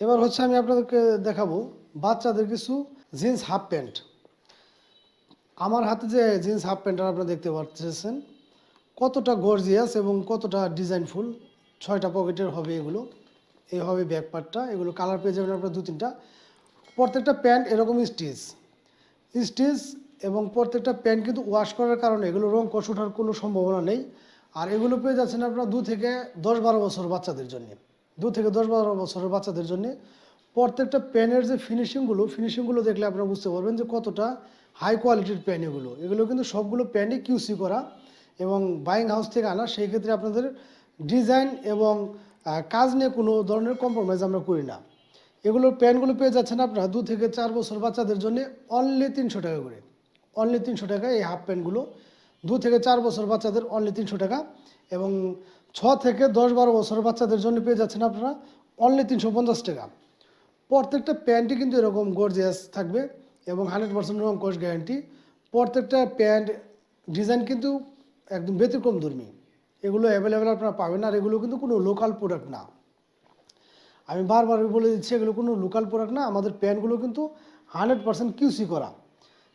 এবার হচ্ছে আমি আপনাদেরকে দেখাবো বাচ্চাদের কিছু জিন্স হাফ প্যান্ট। আমার হাতে যে জিন্স হাফ প্যান্টটা আপনারা দেখতে পাচ্ছেন, কতটা গর্জিয়াস এবং কতটা ডিজাইনফুল ছয়টা পকেটের হবে এগুলো, এই হবে ব্যাক পার্টটা এগুলো কালার পেয়ে যাবেন আপনার দু তিনটা। প্রত্যেকটা প্যান্ট এরকম স্টিচ স্টিচ এবং প্রত্যেকটা প্যান্ট কিন্তু ওয়াশ করার কারণে এগুলো রং কষ ওঠার কোনো সম্ভাবনা নেই। আর এগুলো পেয়ে যাচ্ছেন আপনার দু থেকে দশ বারো বছর বাচ্চাদের জন্য। দু থেকে দশ বারো বছরের বাচ্চাদের জন্য প্রত্যেকটা প্যানের যে ফিনিশিংগুলো ফিনিশিংগুলো দেখলে আপনারা বুঝতে পারবেন যে কতটা হাই কোয়ালিটির প্যান এগুলো। এগুলো কিন্তু সবগুলো প্যানই কিউসি করা এবং বাইং হাউস থেকে আনা, সেই ক্ষেত্রে আপনাদের ডিজাইন এবং কাজ নিয়ে কোনো ধরনের কম্প্রোমাইজ আমরা করি না। এগুলো প্যান্টগুলো পেয়ে যাচ্ছেন আপনারা দু থেকে চার বছর বাচ্চাদের জন্য অনলি তিনশো টাকা করে। অনলি তিনশো টাকা এই হাফ প্যান্টগুলো দু থেকে চার বছর বাচ্চাদের অনলি তিনশো টাকা এবং ছ থেকে দশ বারো বছর বাচ্চাদের জন্য পেয়ে যাচ্ছেন আপনারা অনলি তিনশো পঞ্চাশ টাকা। প্রত্যেকটা প্যান্টই কিন্তু এরকম গর্জিয়াস থাকবে এবং হান্ড্রেড পার্সেন্ট রং কোষ গ্যারান্টি প্রত্যেকটা প্যান্ট ডিজাইন কিন্তু একদম ব্যতিক্রম ধর্মী। এগুলো অ্যাভেলেবেল আপনারা পাবেন আর এগুলো কিন্তু কোনো লোকাল প্রোডাক্ট না। আমি বারবার বলে দিচ্ছি, এগুলো কোনো লোকাল প্রোডাক্ট না। আমাদের প্যান্টগুলো কিন্তু হান্ড্রেড পার্সেন্ট কিউসি করা।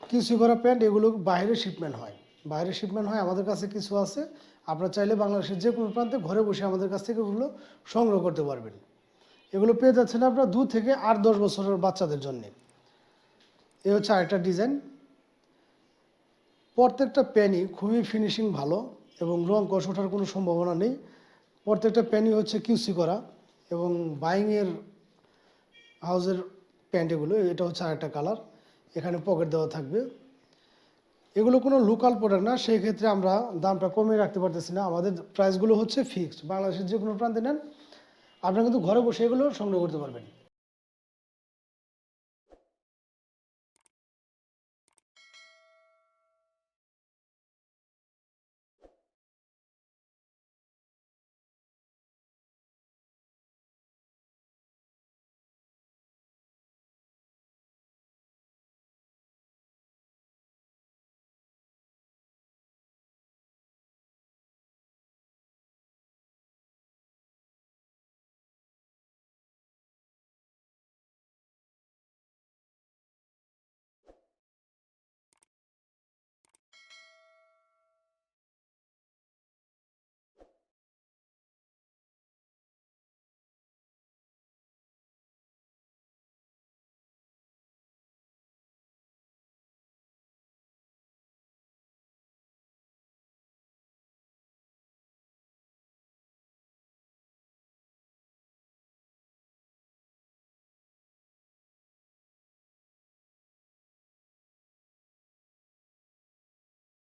কিউসি করা প্যান্ট, এগুলো বাইরে শিপমেন্ট হয়। বাইরে শিপমেন্ট হয়, আমাদের কাছে কিছু আছে। আপনারা চাইলে বাংলাদেশের যে কোনো প্রান্তে ঘরে বসে আমাদের কাছ থেকে ওগুলো সংগ্রহ করতে পারবেন। এগুলো পেয়ে যাচ্ছেন আপনারা দু থেকে আট, দশ বছরের বাচ্চাদের জন্যে। এ হচ্ছে আরেকটা ডিজাইন প্রত্যেকটা প্যানই খুবই ফিনিশিং ভালো এবং রং কষ ওঠার কোনো সম্ভাবনা নেই। প্রত্যেকটা প্যানই হচ্ছে কিউসি করা এবং বাইংয়ের হাউজের প্যান্ট এগুলো, এটা হচ্ছে আরেকটা কালার এখানে পকেট দেওয়া থাকবে। এগুলো কোনো লোকাল প্রোডাক্ট না সেই ক্ষেত্রে আমরা দামটা কমিয়ে রাখতে পারতেছি না। আমাদের প্রাইসগুলো হচ্ছে ফিক্সড বাংলাদেশের যে কোনো প্রান্তে নেন, আপনারা কিন্তু ঘরে বসে এগুলো সংগ্রহ করতে পারবেন।